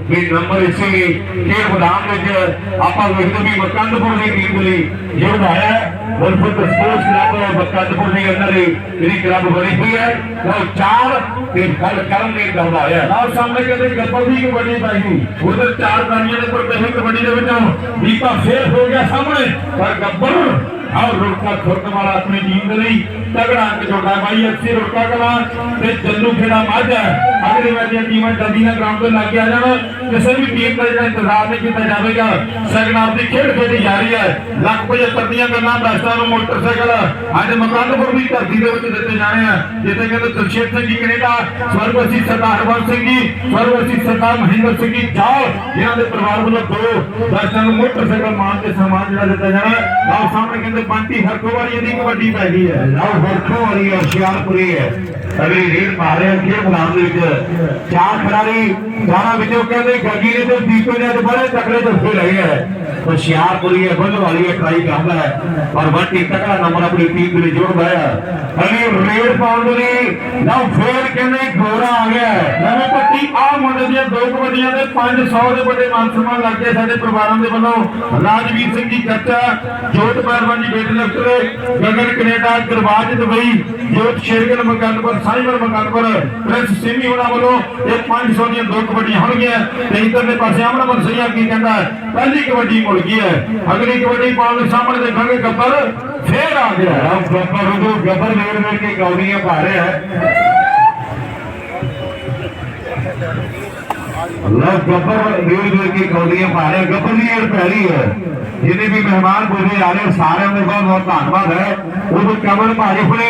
ਵੀ ਨੰਬਰ ਇਸੇ ਖੇਡ ਮੈਦਾਨ ਵਿੱਚ ਆਪਾਂ ਵੇਖਦੇ ਵੀ ਮਕੰਦਪੁਰ ਦੀ ਟੀਮ ਲਈ ਜਿਹੜਾ ਆਇਆ ਵਰਫਤ ਸਪੋਰਟਸ ਕਲੱਬ ਮਕੰਦਪੁਰ ਦੇ ਅੰਦਰ ਹੀ ਜਿਹੜੀ ਕਲੱਬ ਬਣੀ ਹੋਈ ਹੈ, ਉਹ ਚਾਰ ਤੇ ਗੱਲ ਕਰਨ ਦੇ ਗੱਲ ਆਇਆ ਨਾਲ ਸਾਹਮਣੇ ਕਹਿੰਦੇ ਗੱਬਰ ਦੀ ਕਬੱਡੀ ਪਾਈ ਉਧਰ ਚਾਰ ਦਾਨੀਆਂ ਦੇ ਪਰ ਪਹਿਲੀ ਕਬੱਡੀ ਦੇ ਵਿੱਚੋਂ ਦੀਪਾ ਫੇਰ ਹੋ ਗਿਆ ਸਾਹਮਣੇ, ਪਰ ਗੱਬਰ ਆਹ ਰੁੜਕਾ ਖੁਰਦ ਵਾਲਾ ਆਪਣੀ ਟੀਮ ਦੇ ਲਈ ਤਗੜਾ ਅੰਕ ਜੋੜਦਾ ਬਾਈ ਅੱਸੀ ਰੁੜਕਾ ਕਲਾ ਤੇ ਜੱਲੂ ਖੇੜਾ ਮੱਝ ਹੈ ਅਗਲੀ ਦੀਆਂ ਟੀਮਾਂ ਜਲਦੀ ਨਾਲ ਗਰਾਊਂਡ ਤੇ ਲੱਗ ਆ ਜਾਣ। ਕਿਸੇ ਵੀ ਟੀਮ ਦਾ ਜਿਹੜਾ ਇੰਤਜ਼ਾਰ ਨਹੀਂ ਕੀਤਾ ਜਾਵੇਗਾ ਸਗਨਾਰ ਦੀ ਖੇਡ ਖੇਡੀ ਜਾ ਰਹੀ ਹੈ। ਲੱਖ 75 ਦੀਆਂ ਗੱਲਾਂ ਦਸਤਾਂ ਨੂੰ ਮੋਟਰਸਾਈਕਲ। ਅੱਜ ਮਕੰਦਪੁਰ ਦੀ ਧਰਤੀ ਦੇ ਵਿੱਚ ਦਿੱਤੇ ਜਾਣੇ ਆ, ਜਿੱਥੇ ਕਹਿੰਦੇ ਦਰਸ਼ੇਰ ਸਿੰਘ ਜੀ, ਕੈਨੇਡਾ, ਸਵਰਗਵਾਸੀ ਸਰਦਾਰ ਹਰਬੰਸ ਸਿੰਘ ਜੀ, ਸਵਰਗਵਾਸੀ ਸਰਦਾਰ ਮਹਿੰਦਰ ਸਿੰਘ ਜੀ ਜਾਲ ਜਿਨ੍ਹਾਂ ਦੇ ਪਰਿਵਾਰ ਵੱਲੋਂ ਦੋ ਦਰਸ਼ਕਾਂ ਨੂੰ ਮੋਟਰਸਾਈਕਲ ਮਾਨ ਤੇ ਸਨਮਾਨ ਜਿਹੜਾ ਦਿੱਤਾ ਜਾਣਾ ਆਓ ਸਾਹਮਣੇ ਕਹਿੰਦੇ ਬੰਟੀ ਹਰਕੋਵਾਲੀ ਇਹਦੀ ਕਬੱਡੀ ਪੈ ਗਈ ਹੈ। ਆਓ ਹਰਕੋਵਾਲੀ ਹੁਸ਼ਿਆਰਪੁਰੀ ਹੈ। ਅਗਲੀ ਰੇਡ ਪਾ ਖੇਡ ਮੈਦਾਨ ਦੇ ਵਿੱਚ। ਚਾਰ ਖਿਡਾਰੀ ਚਾਰਾਂ ਵਿੱਚੋਂ ਕਹਿੰਦੇ ਗੱਗੀ ਨੇ ਤੇ ਦੀਪੇ ਨੇ ਅੱਜ ਬੜੇ ਤਕੜੇ ਦੱਸੇ ਲਏ ਹੈ ਹੁਸ਼ਿਆਰਪੁਰੀ ਹੈ ਬੁੱਧ ਵਾਲੀ ਹੈ ਟਰਾਈ ਕਰਦਾ ਹੈ। ਪਰ ਬੰਟੀ ਤਕੜਾ ਨੰਬਰ ਆਪਣੀ ਟੀਮ ਦੇ ਜੋੜਦਾ ਹੈ। ਅਗਲੀ ਰੇਡ ਪਾਉਣ ਲਈ ਨਾ ਫੇਰ ਕਹਿੰਦੇ ਗੋਰਾ ਆ ਗਿਆ ਨਵੇਂ ਪੱਟੀ ਆ ਮੁੰਡੇ ਦੀਆਂ ਦੋ ਕਬੱਡੀਆਂ ਦੇ 500 ਦੇ ਵੱਡੇ ਮਾਨ ਸਨਮਾਨ ਲੱਗ ਗਏ ਸਾਡੇ ਪਰਿਵਾਰਾਂ ਦੇ ਵੱਲੋਂ। ਰਾਜਵੀਰ ਸਿੰਘ ਜੀ ਕੱਚਾ ਜੋਤ ਪਹਿਲਵਾਨ ਜੀ ਬੇਟ ਲਖਤਰੇ, Gagan Canada Darbaj Dubai Jot Shergan Makandpur, cyber Makandpur, Prince Simmi ਉਹਨਾਂ ਵੱਲੋਂ ਇਹ 500 ਦੀਆਂ ਦੋ ਕਬੱਡੀਆਂ ਹੋਣਗੀਆਂ ਤੇ ਇਧਰਲੇ ਪਾਸੇ ਆਮਣਾ ਮਨਸਈਆ ਕੀ ਕਹਿੰਦਾ ਹੈ? ਪਹਿਲੀ ਕਬੱਡੀ ਮੁੜ ਗਈ ਹੈ। ਅਗਲੀ ਕਬੱਡੀ ਪਾਉਣ ਦੇ ਸਾਹਮਣੇ ਦੇਖਾਂਗੇ ਗੱਬਰ ਫੇਰ ਆ ਗਿਆ ਹੈ। ਗੱਬਰ ਨੂੰ ਗੱਬਰ ਮੇਰ ਮੇਰ ਕੇ ਗੌਲੀਆਂ ਪਾ ਰਿਹਾ ਹੈ। ਅੱਲਾਹ ਗੱਬਰ ਮੇਰ ਮੇਰ ਕੇ ਗੌਲੀਆਂ ਪਾ ਰਿਹਾ ਗੱਬਰ ਦੀ ਇਹ ਪਹਿਲੀ ਹੈ। ਜਿੰਨੇ ਵੀ ਮਹਿਮਾਨ ਬੋਲੇ ਆ ਰਹੇ, ਸਾਰਿਆਂ ਦਾ ਬਹੁਤ ਬਹੁਤ ਧੰਨਵਾਦ ਹੈ। ਉਹ ਕਮਲ ਭਾਜੀ ਹੁਣੇ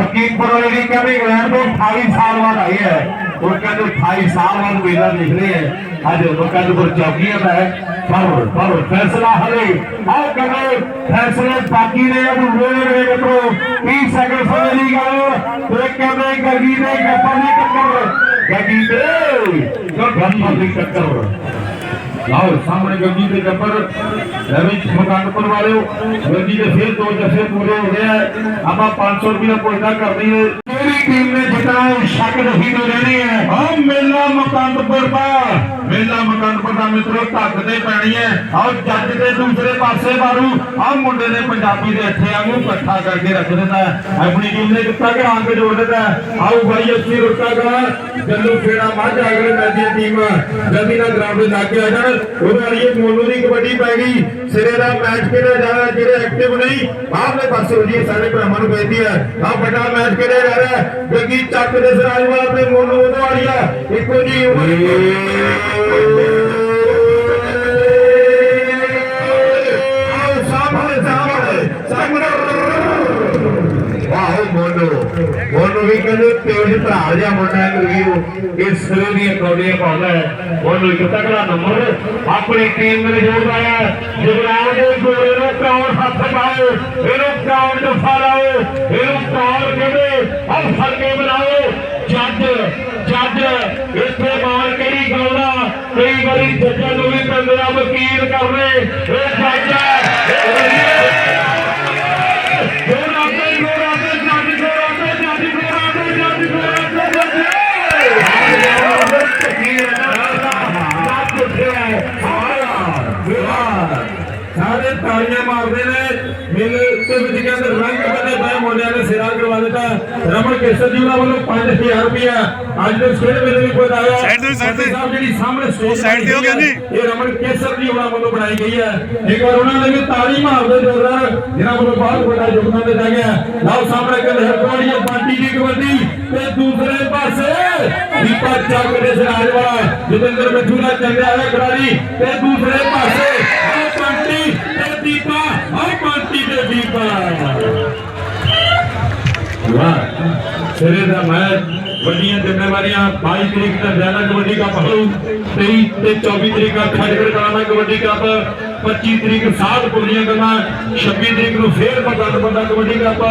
ਹਕੀਮਪੁਰ ਵਾਲੇ ਦੀ ਕਹਿੰਦੇ, ਇੰਗਲੈਂਡ ਤੋਂ 28 ਸਾਲ ਬਾਅਦ ਆਏ ਹੈ। ਉਹ ਕਹਿੰਦੇ 28 ਸਾਲ ਬਾਅਦ ਮੇਲਾ ਦੇਖ ਰਹੇ ਹੈ। ਅੱਜ ਮੁਕੰਦਪੁਰ ਚੌਕੀਆਂ ਦਾ ਹੈ। ਪਰ ਪਰ ਫੈਸਲਾ ਹਲੇ, ਆਹ ਕਹਿੰਦੇ ਫੈਸਲੇ ਬਾਕੀ ਨੇ, ਅਬ ਵੇਲੇ ਵੇਲੇ ਤੋਂ 30 ਸੈਕਿੰਡ ਸਮੇਂ ਦੀ ਗੱਲ, ਤੇ ਕਹਿੰਦੇ ਗੱਗੀ ਦੇ ਗੱਪਾਂ ਦੀ ਟੱਕਰ ਗੱਗੀ ਤੇ ਗੱਪਾਂ ਦੀ ਟੱਕਰ ਲਾਓ, ਸਾਹਮਣੇ ਗੱਗੀ ਦੇ ਗੱਬਰ ਰਵੀ ਮਕਾਨਪੁਰ ਵਾਲਿਓ ਗੱਗੀ ਦੇ ਫਿਰ ਦੋ ਜੱਫੇ ਪੂਰੇ ਹੋ ਗਏ ਆ। ਆਪਾਂ 500 ਰੁਪਏ ਪੁੱਛਦਾ ਕਰਦੇ ਦਈਏ। ਟੀਮ ਨੇ ਜਿੱਤਣਾ ਸ਼ੱਕ ਨਹੀਂ ਤੋਂ ਰਹਿਣੀ ਹੈ ਹਾਂ ਮੇਲਾ ਮਕਾਨਪੁਰ ਮੇਲਾ ਮਕਾਨਪੁਰ ਦਾ ਮਿੱਤਰੋ, ਧੱਕ ਤੇ ਪੈਣੀ ਹੈ। ਆਓ ਜੱਜ ਦੇ ਦੂਸਰੇ ਪਾਸੇ ਮਾਰੂ ਆਹ ਮੁੰਡੇ ਨੇ ਪੰਜਾਬੀ ਦੇ ਇੱਥੇ ਵਾਂਗੂ ਇਕੱਠਾ ਕਰਕੇ ਰੱਖ ਦਿੱਤਾ ਆਪਣੀ ਟੀਮ ਨੇ ਕਿੱਤਾ ਕਿ ਅੰਕ ਜੋੜ ਦਿੱਤਾ ਆਓ ਬਾਈ, ਅੱਸੀ ਰੁਕਾ ਕਰਾ ਜੱਲੂ ਖੇੜਾ ਮੱਝ ਅਗਲੇ ਮੈਚ ਦੀ ਟੀਮ। ਜਲਦੀ ਨਾਲ ਗਰਾਊਂਡ ਦੇ ਲਾਗੇ ਆ ਜਾਣ। ਉਹਦੇ ਵਾਲੀ ਮੋਨੂ ਦੀ ਕਬੱਡੀ ਪੈ ਗਈ। ਸਿਰੇ ਦਾ ਮੈਚ ਖੇਡਿਆ ਜਾਣਾ ਜਿਹੜੇ ਐਕਟਿਵ ਨਹੀਂ ਬਾਹਰਲੇ ਪਾਸੇ ਹੋ ਜੀ, ਸਾਡੇ ਭਰਾਵਾਂ ਨੂੰ ਬੇਨਤੀ ਹੈ। ਆ ਵੱਡਾ ਮੈਚ ਖੇਡਿਆ ਜਾ ਰਿਹਾ ਹੈ। ਚੱਕ ਦੇ ਸਰਾਜ ਵਾਲਾ ਤੇ ਮੋਨੂ ਉਹਦੇ ਵਾਲੀ ਆ ਇੱਕੋ ਜੀ ਆਓ ਵੀ ਕਹਿੰਦੇ ਤੇਜ ਭਰਾ ਜਿਹਾ ਮੁੰਡਾ ਹੈ ਗੁਰਵੀਰ ਇਹ ਸਿਰੇ ਦੀਆਂ ਕੌਡੀਆਂ ਪਾਉਂਦਾ ਹੈ ਮੋਨੋ ਇੱਕ ਤਕੜਾ ਨੰਬਰ ਆਪਣੀ ਟੀਮ ਦੇ ਜੋੜਦਾ ਹੈ ਜਗਰਾਜ ਦੇ ਗੋਲੇ ਨੂੰ ਕੌਣ ਹੱਥ ਪਾਓ ਇਹਨੂੰ ਕੌਣ ਜਫਾ ਲਾਓ ਇਹਨੂੰ ਕੌਣ ਕਹਿੰਦੇ ਅਫਸਰ ਕੇ ਬਣਾਓ ਜੱਜ ਜੱਜ ਇੱਥੇ ਮਾਰ ਕਿਹੜੀ ਗਾਉਣਾ ਕਈ ਵਾਰੀ ਜੱਜਾਂ ਨੂੰ ਵੀ ਪੈਂਦੇ ਆ ਵਕੀਲ ਕਰਨੇ ਇਹ ਜੱਜ ਹੈ ਨੇ ਸਿਰਾ ਕਰਵਾ ਦਿੱਤਾ ਰਮਨ ਕੇਸਰ ਜੀ ਉਹਨਾਂ ਵੱਲੋਂ 5000 ਰੁਪਇਆ ਅੱਜ ਦੇ ਮੇਲੇ ਤੇ, ਤੇ। ਜਿਹੜੀ ਸਾਹਮਣੇ ਸਟੇਜ Side ਤੇ ਹੋ ਗਿਆ ਜੀ। ਇਹ ਰਮਨ ਕੇਸਰ ਜੀ ਉਹਨਾਂ ਵੱਲੋਂ ਬਣਾਈ ਗਈ ਹੈ ਇੱਕ ਵਾਰ ਉਹਨਾਂ ਨੇ ਵੀ ਤਾੜੀ ਮਾਰਦੇ ਜ਼ੋਰਦਾਰ ਜਿਨ੍ਹਾਂ ਵੱਲੋਂ ਬਹੁਤ ਵੱਡਾ ਯੋਗਦਾਨ ਦਿੱਤਾ ਗਿਆ ਲਓ ਸਾਹਮਣੇ ਕਿ ਲਹਿਰਵਾੜੀ ਪਾਰਟੀ ਦੀ ਕਬੱਡੀ ਤੇ ਦੂਸਰੇ ਪਾਸੇ ਦੀਪਾ ਚੱਕ ਦੇ ਸਰਾਜ ਵਾਲਾ ਜਤਿੰਦਰ ਮਿੱਠੂ ਦਾ ਚੰਗਾ ਹੈ ਖਿਡਾਰੀ ਤੇ ਦੂਸਰੇ ਪਾਸੇ ਆਹ ਪਾਰਟੀ ਵਾਹ ਸਿਰੇ ਦਾ ਮੈਚ ਵੱਡੀਆਂ ਜ਼ਿੰਮੇਵਾਰੀਆਂ 22 ਤਰੀਕ ਦਾ ਜ਼ਿਆਦਾ ਕਬੱਡੀ ਕੱਪ ਹੋਊ 23 ਤੇ 24 ਤਰੀਕ ਦਾ ਖੜਗੜ ਕਰਾਣਾ ਕਬੱਡੀ ਕੱਪ 25 ਤਰੀਕ ਸਾਧ ਪੁਰੀਆਂ ਗੱਲਾਂ 26 ਤਰੀਕ ਨੂੰ ਫੇਰ ਬੰਦਾ ਬੰਦਾ ਕਬੱਡੀ ਕੱਪ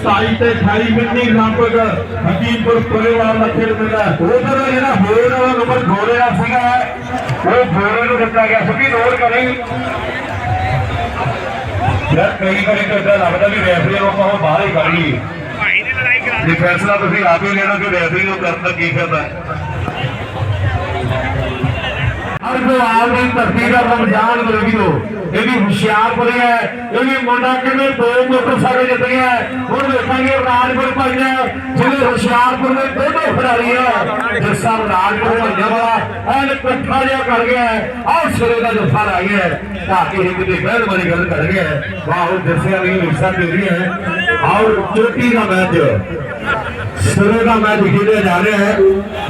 27 ਤੇ 28 ਮਿੰਨੀ ਲੰਬਗ ਹਕੀਮਪੁਰ ਪੁਰੇਵਾਲ ਦਾ ਖੇਡ ਮਿਲਦਾ ਉਧਰ ਜਿਹੜਾ ਹੋਰ ਵਾਲਾ ਨੰਬਰ ਗੋਰੇ ਦਾ ਸੀਗਾ, ਉਹ ਗੋਰੇ ਨੂੰ ਦਿੱਤਾ ਗਿਆ ਸਭੀ ਨੋਟ ਕਰੀ ਯਾਰ ਕਈ ਵਾਰੀ ਤਾਂ ਲੱਗਦਾ ਵੀ ਰੈਫਰੀ ਨੂੰ ਆਪਾਂ ਬਾਹਰ ਹੀ ਕੱਢ ਲਈਏ। ਜੇ ਫੈਸਲਾ ਤੁਸੀਂ ਆਪ ਹੀ ਲੈਣਾ ਕਿ ਰੈਫਰੀ ਨੂੰ ਕਰਨ ਦਾ ਕੀ ਫਾਇਦਾ? ਹਰ ਕੋ ਆਲ ਦੀ ਧਰਤੀ ਦਾ ਰਮਜ਼ਾਨ ਬਲਵੀਓ ਇਹ ਵੀ ਹੁਸ਼ਿਆਰਪੁਰ ਹੈ। ਇਹ ਵੀ ਮੁੰਡਾ ਕਿਵੇਂ ਦੋ ਮੋਟਰਸਾਈਕਲ ਜਿੱਤ ਗਿਆ ਹੁਣ ਵੇਖਾਂਗੇ ਰਾਜਪੁਰ ਭਾਈਆ ਜਿਹੜੇ ਹੁਸ਼ਿਆਰਪੁਰ ਦੇ ਦੋਨੋਂ ਖਿਡਾਰੀ ਆ। ਜਿਸ ਰਾਜਪੁਰ ਭਾਈਆ ਵਾਲਾ ਐਨ ਇਕੱਠਾ ਜਿਹਾ ਕਰ ਗਿਆ ਹੈ। ਆਹ ਸਿਰੇ ਦਾ ਜੱਫਾ ਲਾ ਗਿਆ ਹੈ। ਤਾਂ ਦੀ ਬਹਿਣ ਵਾਲੀ ਗੱਲ ਕਰ ਗਿਆ ਵਾਹ, ਉਹ ਦੱਸਿਆ ਨਹੀਂ ਹਿੱਸਾ ਦੇ ਰਹੀ ਹੈ। ਔਰ ਚੋਟੀ ਦਾ ਮੈਚ। ਸਿਰੇ ਦਾ ਮੈਚ ਖੇਡਿਆ ਜਾ ਰਿਹਾ ਹੈ।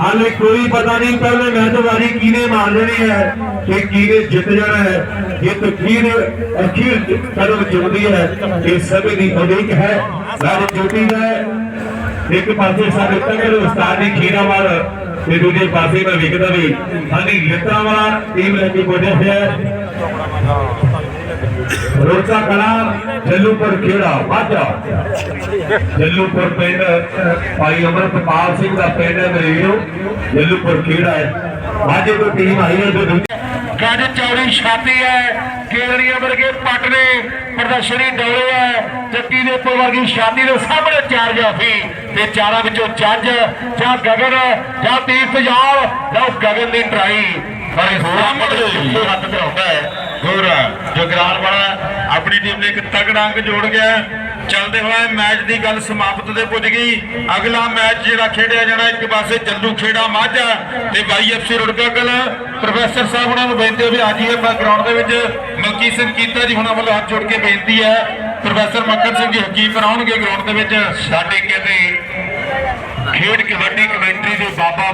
ਹਾਲੇ ਕੋਈ ਪਤਾ ਨਹੀਂ ਪਹਿਲੇ ਮੈਚ ਕਿਹਨੇ ਮਾਰ ਦੇਣੀ ਹੈ ਕਿ ਕਿਹਨੇ ਜਿੱਤ ਜਾਣਾ ਹੈ। ਜਿੱਤ ਕਿਹਨੇ ਅਖੀਰ ਕਦਮ ਚੁੰਮਦੀ ਹੈ। ਇਹ ਸਭ ਦੀ ਉਡੀਕ ਹੈ। ਮੈਚ ਜੋਤੀ ਦਾ ਇੱਕ ਪਾਸੇ ਸਾਡੇ ਤੰਗਰ ਉਸਤਾਦ ਦੀ ਖੀਰਾਵਾਲ ਤੇ ਦੂਜੇ ਪਾਸੇ ਮੈਂ ਵਿਕਦਾ ਵੀ। ਸਾਡੀ ਲਿੱਤਰਾ ਟੀਮ ਲੈ ਕੇ ਪਹੁੰਚਿਆ ਹੈ। ਰੋਚਾ ਕਲਾ ਜੱਲੂਪੁਰ ਖੇੜਾ ਵਾਜਾ ਜੱਲੂਪੁਰ ਪਿੰਡ ਭਾਈ ਅਮਰਪਾਲ ਸਿੰਘ ਦਾ ਪਿੰਡ ਹੈ ਮੇਰੇ ਵੀਰੋ। ਜੱਲੂਪੁਰ ਖੇੜਾ ਹੈ। ਵਾਜੇ ਤੋਂ ਟੀਮ ਆਈ ਹੈ ਜੋ ਗੱਜ ਚੌੜੀ ਛਾਤੀ ਹੈ ਕੇਲੀਆਂ ਵਰਗੇ ਪੱਟ ਨੇ ਪ੍ਰਦਰਸ਼ਨੀ ਡੋਲੇ ਹੈ ਚੱਕੀ ਦੇ ਉੱਪਰ ਵਰਗੀ ਛਾਤੀ ਦੇ ਸਾਹਮਣੇ ਚਾਰ ਜਾਫੀ ਤੇ ਚਾਰਾਂ ਵਿੱਚੋਂ ਜੱਜ ਜਾਂ ਗਗਨ ਜਾਂ ਤੀਰਥ ਜਾਲ ਜਾਂ ਗਗਨ ਦੀ ਟਰਾਈ। ਪਰ ਇਸ ਸਾਹਮਣੇ ਹੱਥ ਤੇ ਹੈ। ਹੋਰ ਜਗਰਾਨ ਵਾਲਾ ਆਪਣੀ ਟੀਮ ਨੇ ਇੱਕ ਤਗੜਾ ਅੰਕ ਜੋੜ ਗਿਆ। ਚੱਲਦੇ ਹੋਏ ਮੈਚ ਦੀ ਗੱਲ ਸਮਾਪਤ ਤੇ ਪੁੱਜ ਗਈ। ਅਗਲਾ ਮੈਚ ਜਿਹੜਾ ਖੇਡਿਆ ਜਾਣਾ, ਇੱਕ ਪਾਸੇ ਜੱਲੂ ਖੇੜਾ ਮਾਝਾ ਤੇ ਵਾਈਐਫਸੀ ਰੁੜਕਗਲ ਪ੍ਰੋਫੈਸਰ ਸਾਹਿਬ ਉਹਨਾਂ ਨੂੰ ਬੇਨਤੀ ਹੈ ਵੀ ਅੱਜ ਹੀ ਆਪਾਂ ਗਰਾਊਂਡ ਦੇ ਵਿੱਚ। ਮਲਕੀ ਸਿੰਘ ਕੀਤਾ ਜੀ ਹੁਣਾਂ ਵੱਲੋਂ ਹੱਥ ਜੋੜ ਕੇ ਬੇਨਤੀ ਹੈ। ਪ੍ਰੋਫੈਸਰ ਮੱਕਰ ਸਿੰਘ ਜੀ ਹਕੀਮ ਆਉਣਗੇ ਗਰਾਊਂਡ ਦੇ ਵਿੱਚ। ਸਾਡੇ ਕਹਿੰਦੇ ਖੇਡ ਕਬੱਡੀ ਕਮੇਟੀ ਦੇ ਬਾਬਾ